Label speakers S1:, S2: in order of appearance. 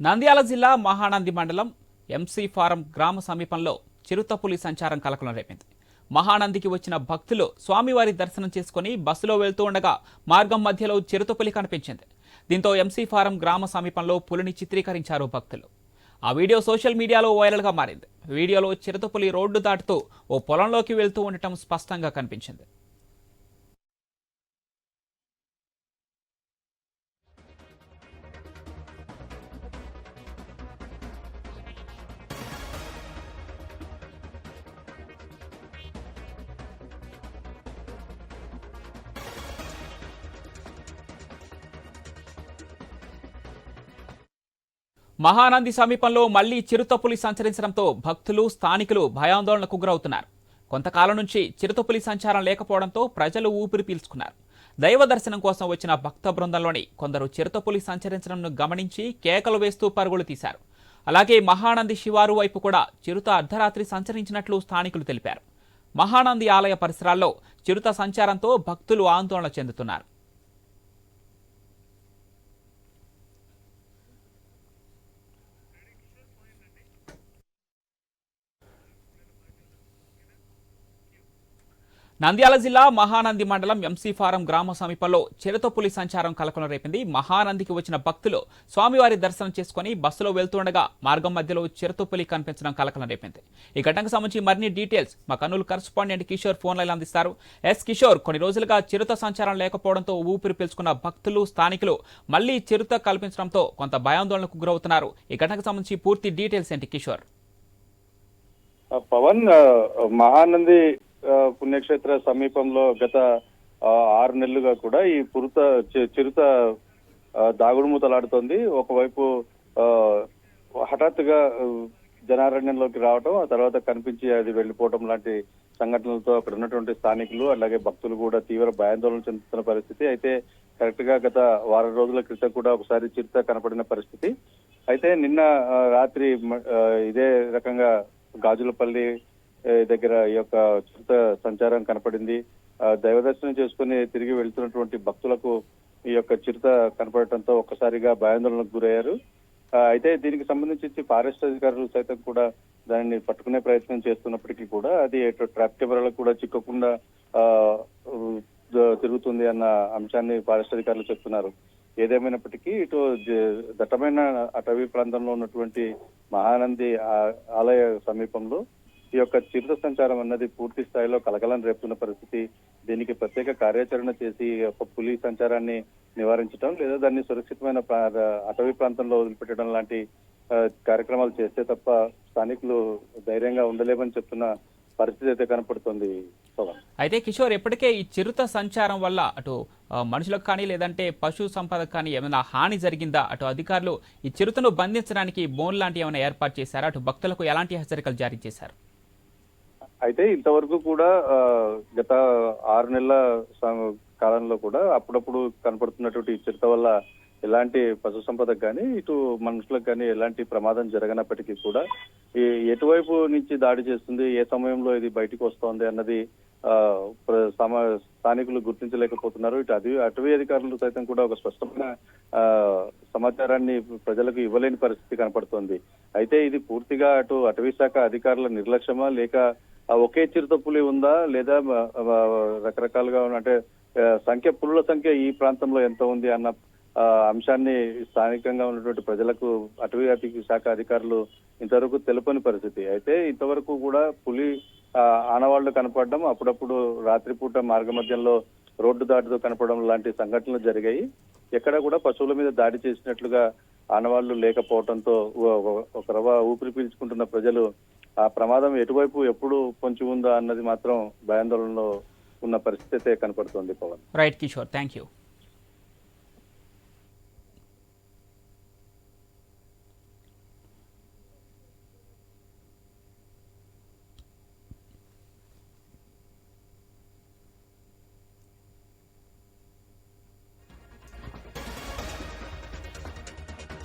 S1: నంద్యాల జిల్లా మహానంది మండలం MC form గ్రామ సమీపంలో చిరుతపులి సంచారం కలకలం రేపింది మహానందికి వచ్చిన భక్తులు స్వామివారి దర్శనం చేసుకుని బస్సులో వెళ్తూ ఉండగా మార్గం మధ్యలో చిరుతపులి కనిపించింది. దీంతో ఎంసీ ఫారం గ్రామ సమీపంలో పులిని చిత్రీకరించారు భక్తులు. ఆ వీడియో సోషల్ మీడియాలో వైరల్గా మారింది. వీడియోలో చిరుతపులి రోడ్డు దాటుతూ ఓ పొలంలోకి వెళ్తూ ఉండటం స్పష్టంగా కనిపించింది. మహానంది సమీపంలో మళ్ళీ చిరుతపులి సంచరించడంతో భక్తులు స్థానికులు భయాందోళనకు గురవుతున్నారు. కొంతకాలం నుంచి చిరుతపులి సంచారం లేకపోవడంతో ప్రజలు ఊపిరి పీల్చుకున్నారు. దైవ దర్శనం కోసం వచ్చిన భక్త బృందంలోని కొందరు చిరుతపులి సంచరించడంను గమనించి కేకలు వేస్తూ పరుగులు తీశారు. అలాగే మహానంది శివారు వైపు కూడా చిరుత అర్ధరాత్రి సంచరించినట్లు స్థానికులు తెలిపారు. మహానంది ఆలయ పరిసరాల్లో చిరుత సంచారంతో భక్తులు ఆందోళన చెందుతున్నారు. నంద్యాల జిల్లా మహానంది మండలం ఎంసీఫారం గ్రామ సమీపంలో చిరుతపులి సంచారం కలకలం రేపింది. మహానందికి వచ్చిన భక్తులు స్వామివారి దర్శనం చేసుకుని బస్సులో వెళ్తుండగా మార్గం మధ్యలో చిరతపులి కనిపించడం కలకలం రేపింది. ఈ ఘటనకు సంబంధించి మరిన్ని డీటెయిల్స్ మా Kurnool correspondent Kishore phone line అందిస్తారు. ఎస్ కిషోర్ కొన్ని రోజులుగా చిరుత సంచారం లేకపోవడంతో ఊపిరి పీల్చుకున్న భక్తులు స్థానికులు మళ్ళీ చిరుత కల్పించడంతో కొంత భయాందోళనకు గురవుతున్నారు. ఈ ఘటనకు సంబంధించి పూర్తి డీటెయిల్స్ ఏంటి కిషోర్?
S2: పవన్ మహానంది పుణ్యక్షేత్ర సమీపంలో గత ఆరు నెలలుగా కూడా ఈ పురుత చిరుత దాగుడుమూతలాడుతోంది. ఒకవైపు హఠాత్తుగా జనారణ్యంలోకి రావటం ఆ తర్వాత కనిపించి అది వెళ్ళిపోవటం లాంటి సంఘటనలతో అక్కడ ఉన్నటువంటి స్థానికులు అలాగే భక్తులు కూడా తీవ్ర భయాందోళన చెందుతున్న పరిస్థితి. అయితే కరెక్ట్గా గత వారం రోజుల క్రితం కూడా ఒకసారి చిరుత కనపడిన పరిస్థితి. అయితే నిన్న రాత్రి ఇదే రకంగా గాజులపల్లి దగ్గర ఈ యొక్క చిరుత సంచారం కనపడింది. ఆ, దైవ దర్శనం చేసుకుని తిరిగి వెళ్తున్నటువంటి భక్తులకు ఈ యొక్క చిరుత కనపడటంతో ఒక్కసారిగా భయాందోళనకు గురయ్యారు. అయితే దీనికి సంబంధించి ఫారెస్ట్ అధికారులు సైతం కూడా దానిని పట్టుకునే ప్రయత్నం చేస్తున్నప్పటికీ కూడా అది ట్రాప్ కెమెరాలకు కూడా చిక్కకుండా ఆ, తిరుగుతుంది అన్న అంశాన్ని ఫారెస్ట్ అధికారులు చెప్తున్నారు. ఏదేమైనప్పటికీ ఇటు దట్టమైన అటవీ ప్రాంతంలో ఉన్నటువంటి మహానంది ఆ- ఆలయ సమీపంలో ఈ యొక్క చిరుత సంచారం అన్నది పూర్తి స్థాయిలో కలకలం రేపుతున్న పరిస్థితి. దీనికి ప్రత్యేక కార్యాచరణ చేసి ఒక పులి సంచారాన్ని నివారించడం లేదా దాన్ని సురక్షితమైన ప్రా- అటవీ ప్రాంతంలో వదిలిపెట్టడం లాంటి కార్యక్రమాలు చేస్తే తప్ప స్థానికులు ధైర్యంగా ఉండలేమని చెప్తున్న పరిస్థితి అయితే కనపడుతుంది
S1: అయితే కిషోర్ ఇప్పటికే ఈ చిరుత సంచారం వల్ల అటు మనుషులకు కానీ లేదంటే పశు సంపదకు కానీ ఏమైనా హాని జరిగిందా? అటు అధికారులు ఈ చిరుతను బంధించడానికి బోన్ లాంటి ఏమైనా ఏర్పాటు చేశారా? అటు భక్తులకు ఎలాంటి హెచ్చరికలు జారీ చేశారు?
S2: అయితే ఇంతవరకు కూడా ఆ, గత ఆరు నెలల కాలంలో కూడా అప్పుడప్పుడు కనపడుతున్నటువంటి చిరుత వల్ల ఎలాంటి పశు సంపదకు కానీ ఇటు మనుషులకు కానీ ఎలాంటి ప్రమాదం జరగనప్పటికీ కూడా ఎటువైపు నుంచి దాడి చేస్తుంది ఏ సమయంలో ఇది బయటకు వస్తోంది అన్నది ఆ, ప్ర- స్థానికులు గుర్తించలేకపోతున్నారు. ఇటు అటవీ అటవీ అధికారులు సైతం కూడా ఒక స్పష్టమైన ఆ, సమాచారాన్ని ప్రజలకు ఇవ్వలేని పరిస్థితి కనపడుతోంది. అయితే ఇది పూర్తిగా అటు అటవీ శాఖ అధికారుల నిర్లక్ష్యమా లేక ఒకే చిరుత పులి ఉందా? లేదా రకరకాలుగా ఉన్న- అంటే సంఖ్య పులుల సంఖ్య ఈ ప్రాంతంలో ఎంత ఉంది అన్న అంశాన్ని స్థానికంగా ఉన్నటువంటి ప్రజలకు అటవీ అధిక శాఖ అధికారులు ఇంతవరకు తెలుపని పరిస్థితి. అయితే ఇంతవరకు కూడా పులి ఆనవాళ్ళు కనపడడం అప్పుడప్పుడు రాత్రిపూట మార్గ మధ్యంలో రోడ్డు దాటితో కనపడడం లాంటి సంఘటనలు జరిగాయి. ఎక్కడ కూడా పశువుల మీద దాడి చేసినట్లుగా ఆనవాళ్ళు లేకపోవడంతో ఒక రవ ఊపిరి పీల్చుకుంటున్న ప్రజలు ఆ ప్రమాదం ఎటువైపు ఎప్పుడు పొంచి ఉందా అన్నది మాత్రం భయాందోళనలో ఉన్న పరిస్థితి కనపడుతుంది Pavan.
S1: Right Kishore thank you